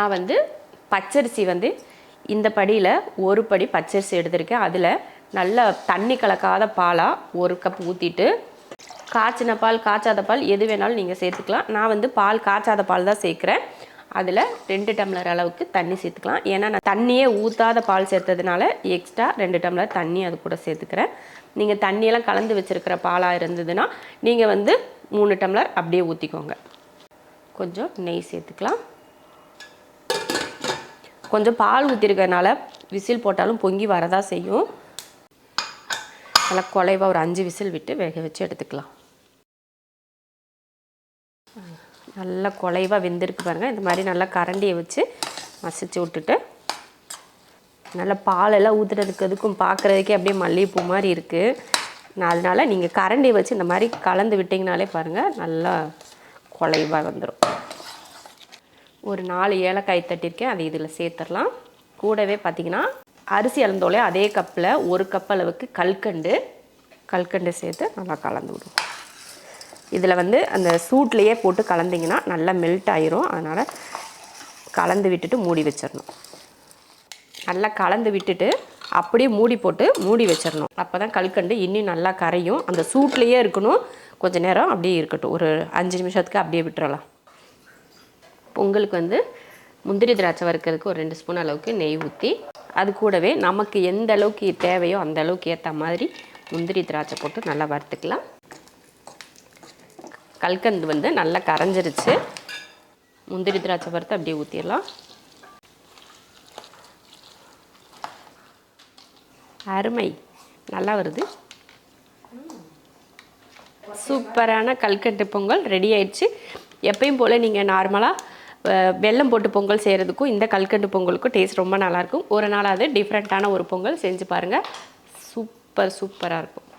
நான் வந்து பச்சரிசி வந்து இந்த படியில் ஒரு படி பச்சரிசி எடுத்திருக்கேன். அதில் நல்ல தண்ணி கலக்காத பாலாக ஒரு கப் ஊற்றிட்டு காய்ச்சின பால் காய்ச்சாத பால் எது வேணாலும் நீங்கள் சேர்த்துக்கலாம். நான் வந்து பால் காய்ச்சாத பால் தான் சேர்க்குறேன். அதில் ரெண்டு டம்ளர் அளவுக்கு தண்ணி சேர்த்துக்கலாம். ஏன்னா நான் தண்ணியே ஊற்றாத பால் சேர்த்ததுனால எக்ஸ்ட்ரா ரெண்டு டம்ளர் தண்ணி அது கூட சேர்த்துக்கிறேன். நீங்கள் தண்ணியெல்லாம் கலந்து வச்சுருக்கிற பாலாக இருந்ததுன்னா நீங்கள் வந்து மூணு டம்ளர் அப்படியே ஊற்றிக்கோங்க கொஞ்சம் நெய் சேர்த்துக்கலாம். கொஞ்சம் பால் ஊற்றிருக்கனால விசில் போட்டாலும் பொங்கி வரதா செய்யும். நல்லா குலைவாக ஒரு அஞ்சு விசில் விட்டு வேக வச்சு எடுத்துக்கலாம். நல்லா குலைவாக வெந்திருக்கு பாருங்கள் இந்த மாதிரி நல்லா கரண்டியை வச்சு மசிச்சு விட்டுட்டு நல்லா பாலெல்லாம் ஊற்றுறதுக்கு அதுக்கும் பார்க்குறதுக்கே அப்படியே மல்லிகைப்பூ மாதிரி இருக்குது நான் அதனால் நீங்கள் கரண்டியை வச்சு இந்த மாதிரி கலந்து விட்டிங்கனாலே பாருங்கள் நல்லா குலைவாக வந்துடும் ஒரு நாலு ஏலக்காய் தட்டியிருக்கேன் அதை இதில் சேர்த்துடலாம். கூடவே பார்த்தீங்கன்னா அரிசி அளந்தோலே அதே கப்பில் ஒரு கப் அளவுக்கு கல்கண்டு கல்கண்டு சேர்த்து நல்லா கலந்து விடுவோம். இதில் வந்து அந்த சூட்லேயே போட்டு கலந்திங்கன்னா நல்லா மெல்ட் ஆயிரும். அதனால் கலந்து விட்டுட்டு மூடி வச்சிடணும். நல்லா கலந்து விட்டுட்டு அப்படியே மூடி போட்டு மூடி வச்சிடணும். அப்போ தான் கல்கண்டு இன்னும் நல்லா கரையும். அந்த சூட்லேயே இருக்கணும். கொஞ்சம் நேரம் அப்படியே இருக்கட்டும். ஒரு அஞ்சு நிமிஷத்துக்கு அப்படியே விட்டுறலாம். பொங்கலுக்கு வந்து முந்திரி திராட்சை வறுக்கிறதுக்கு ஒரு ரெண்டு ஸ்பூன் அளவுக்கு நெய் ஊற்றி அது கூடவே நமக்கு எந்த அளவுக்கு தேவையோ அந்த அளவுக்கு ஏற்ற மாதிரி முந்திரி திராட்சை போட்டு நல்லா வறுத்துக்கலாம். கல்கந்து வந்து நல்லா கரைஞ்சிருச்சு. முந்திரி திராட்சை வறுத்து அப்படியே ஊற்றிடலாம் அருமை. நல்லா வருது. சூப்பரான கல்கண்டு பொங்கல் ரெடி ஆயிடுச்சு. எப்பயும் போல் நீங்கள் நார்மலாக வெல்லம் போட்டு பொங்கல் செய்கிறதுக்கும் இந்த கல்கண்டு பொங்கலுக்கும் டேஸ்ட் ரொம்ப நல்லாயிருக்கும் ஒரு நாளாவது டிஃப்ரெண்ட்டான ஒரு பொங்கல் செஞ்சு பாருங்கள் சூப்பர் சூப்பராக இருக்கும்.